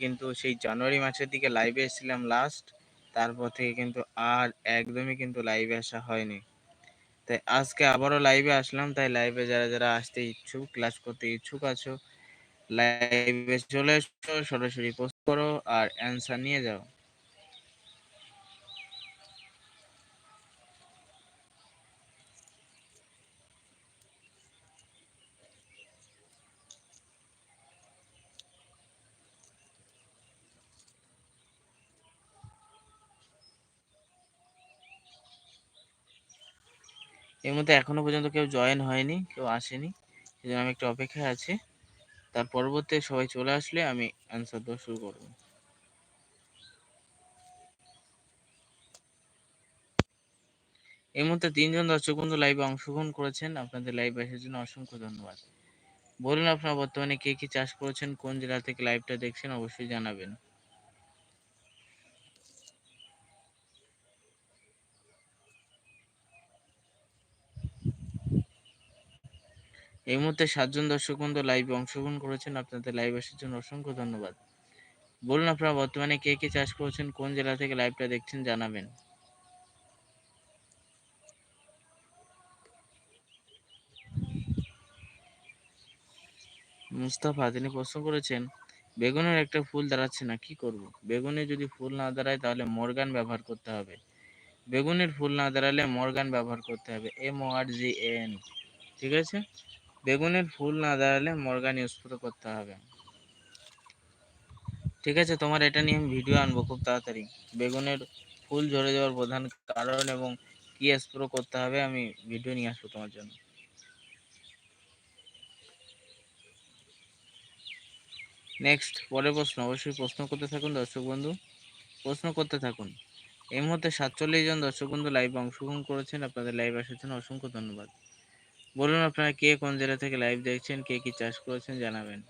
কিন্তু সেই জানুয়ারি মাসের দিকে লাইভে এসেছিলাম লাস্ট তারপর থেকে কিন্তু আর একদমই কিন্তু লাইভে আসা হয়নি। তাই আজকে আবারও লাইভে আসলাম, তাই লাইভে যারা যারা আসতে ইচ্ছুক ক্লাস করতে ইচ্ছুক আছো লাইভে চলে এসো, সরাসরি পোস্ট করো আর অ্যান্সার নিয়ে যাও। এর মধ্যে এখনও পর্যন্ত কেউ জয়েন হয়নি, কেউ আসেনি। সেই জন্য আমি একটু অপেক্ষায় আছি। তার পরবর্তী সবাই চলে আসলে আমি অ্যান্সার দেওয়া শুরু করব। এই মুহূর্তে তিনজন দর্শক বন্ধু লাইভে অংশগ্রহণ করেছেন। আপনাদের লাইভ আসার জন্য অসংখ্য ধন্যবাদ। বলুন, আপনারা বর্তমানে কে কি চাষ করেছেন, কোন জেলা থেকে লাইভটা দেখছেন, অবশ্যই জানাবেন। এই মুহূর্তে সাতজন দর্শক বন্ধু লাইভে অংশগ্রহণ করেছেন। আপনাদের লাইভ আসার জন্য অসংখ্য ধন্যবাদ। বলুন আপনারা, বর্তমানে কে কে চাষ করেছেন, কোন জেলা থেকে লাইভটা দেখছেন জানাবেন। মুস্তাফা, তিনি প্রশ্ন করেছেন, বেগুনের একটা ফুল দাঁড়াচ্ছে না, কি করব? বেগুনে যদি ফুল না দাঁড়ায় তাহলে মর্গান ব্যবহার করতে হবে। বেগুনের ফুল না দাঁড়ালে মর্গান ব্যবহার করতে হবে এম আর জি এন ঠিক আছে? বেগুনের ফুল না দাঁড়ালে মর্গান ইউজ করতে হবে। ঠিক আছে, তোমার এটা নিয়ে আমি ভিডিও আনব খুব তাড়াতাড়ি। বেগুনের ফুল ঝরে যাওয়ার প্রধান কারণ এবং কি স্প্রো করতে হবে আমি ভিডিও নিয়ে আসব তোমার জন্য। নেক্সট পরের প্রশ্ন। অবশ্যই প্রশ্ন করতে থাকুন, দর্শক বন্ধু। প্রশ্ন করতে থাকুন। এই মুহূর্তে সাতচল্লিশ জন দর্শক বন্ধু লাইভ অংশগ্রহণ করেছেন। আপনাদের লাইভ আসার জন্য অসংখ্য ধন্যবাদ। বলুন আপনারা কে কোন জেলা থেকে লাইভ দেখছেন কে কি চাষ করেছেন জানাবেন।